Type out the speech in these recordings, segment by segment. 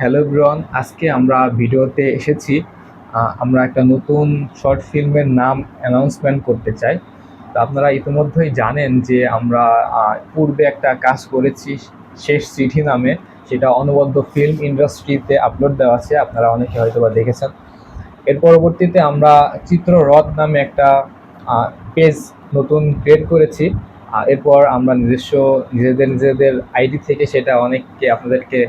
Hello ব্রন, আজকে আমরা ভিডিওতে এসেছি। আমরা একটা নতুন শর্ট ফিল্মের নাম অ্যানাউন্সমেন্ট করতে চাই। তো আপনারা ইতিমধ্যেই জানেন যে আমরা পূর্বে একটা কাজ করেছি শেষ চিঠি নামে, সেটা অনবদ্য ফিল্ম ইন্ডাস্ট্রিতে আপলোড দেওয়া আছে। আপনারা অনেকে হয়তো বা দেখেছেন। এর পরবর্তীতে আমরা চিত্ররথ নামে একটা পেজ নতুন ক্রিয়েট করেছি। এরপর আমরা নিজস্ব নিজেদের নিজেদের আইডি থেকে সেটা অনেককে আপনাদেরকে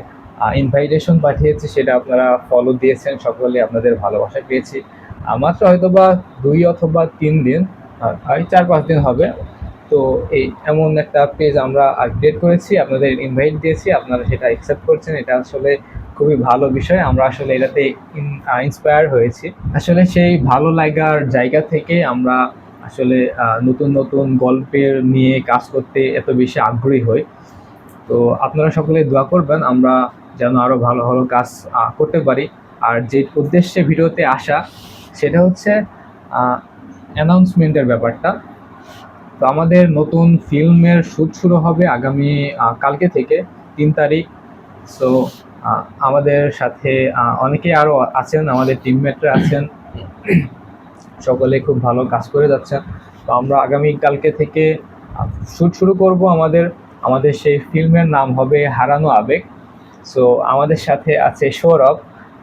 ইনভাইটেশন পাঠিয়েছি, সেটা আপনারা ফলো দিয়েছেন সকলে আপনাদের ভালোবাসা পেয়েছি। মাত্র হয়তো বা দুই অথবা তিন দিন এই চার, পাঁচ দিন হবে। তো এই এমন একটা পেজ আমরা আপডেট করেছি, আপনাদের ইনভাইট দিয়েছি, আপনারা সেটা অ্যাকসেপ্ট করছেন। এটা আসলে খুবই ভালো বিষয়, আমরা আসলে এটাতে ইন্সপায়ার হয়েছি। আসলে সেই ভালো লাগার জায়গা থেকে আমরা আসলে নতুন নতুন গল্পের নিয়ে কাজ করতে এত বেশি আগ্রহী হই। তো আপনারা সকলে দোয়া করবেন, আমরা যেন আরও ভালো ভালো কাজ করতে পারি। আর যে উদ্দেশ্যে ভিডিওতে আসা, সেটা হচ্ছে অ্যানাউন্সমেন্টের ব্যাপারটা। তো আমাদের নতুন ফিল্মের শ্যুট শুরু হবে আগামী কালকে থেকে, তিন তারিখ। সো আমাদের সাথে অনেকেই আরও আছেন, আমাদের টিমমেটরা আছেন। সকলে খুব ভালো কাজ করে যাচ্ছেন। তো আমরা আগামী কালকে থেকে শ্যুট শুরু করব আমাদের আমাদের সেই ফিল্মের নাম হবে হারানো আবেগ। সো আমাদের সাথে আছে সৌরভ।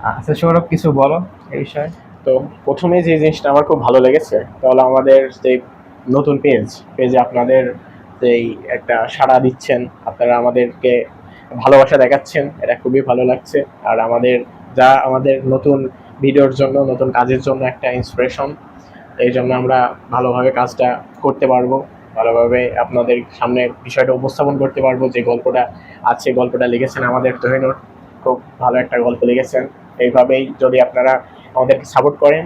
আচ্ছা সৌরভ, কিছু বলো এই বিষয়ে। তো প্রথমে যে জিনিসটা আমার খুব ভালো লেগেছে, তাহলে আমাদের যে নতুন পেজ পেজে আপনাদের যেই একটা সাড়া দিচ্ছেন, আপনারা আমাদেরকে ভালোবাসা দেখাচ্ছেন, এটা খুবই ভালো লাগছে। আর আমাদের, যা আমাদের নতুন ভিডিওর জন্য, নতুন কাজের জন্য একটা ইন্সপিরেশন এই জন্য আমরা ভালোভাবে কাজটা করতে পারব। ভালোভাবে আপনাদের সামনে বিষয়টা উপস্থাপন করতে পারব। যে গল্পটা আছে গল্পটা লিখেছেন আমাদের তহিনুর। খুব ভালো একটা গল্প লিখেছেন। এইভাবেই যদি আপনারা আমাদেরকে সাপোর্ট করেন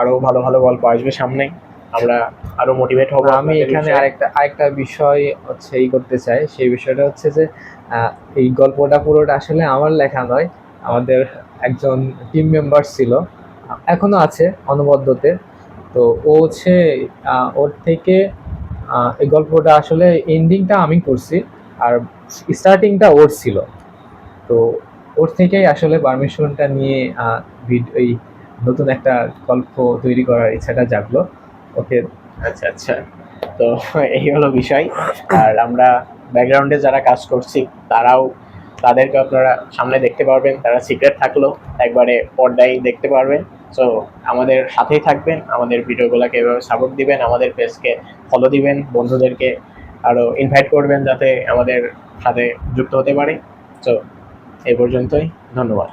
আরও ভালো ভালো গল্প আসবে সামনে। আমরা আরও মোটিভেট হব আমি এখানে আরেকটা আরেকটা বিষয় হচ্ছে এই করতে চাই। সেই বিষয়টা হচ্ছে যে এই গল্পটা পুরোটা আসলে আমার লেখা নয়। আমাদের একজন টিম মেম্বার ছিল এখনও আছে অনবদ্যতে। তো ও হচ্ছে ওর থেকে এই গল্পটা আসলে এন্ডিংটা আমি করছি, আর স্টার্টিংটা ওর ছিল। তো ওর থেকেই আসলে পারমিশনটা নিয়ে এই নতুন একটা গল্প তৈরি করার ইচ্ছাটা জাগলো। ওকে আচ্ছা আচ্ছা। তো এই হলো বিষয়। আর আমরা ব্যাকগ্রাউন্ডে যারা কাজ করছি, তারাও, তাদেরকে আপনারা সামনে দেখতে পারবেন। তারা সিক্রেট থাকল, একবারে পর্দায় দেখতে পারবেন। সো আমাদের সাথেই থাকবেন, আমাদের ভিডিওগুলোকে এভাবে সাপোর্ট দিবেন, আমাদের পেজকে ফলো দিবেন, বন্ধুদেরকে আরও ইনভাইট করবেন যাতে আমাদের সাথে যুক্ত হতে পারে। সো এই পর্যন্তই, ধন্যবাদ।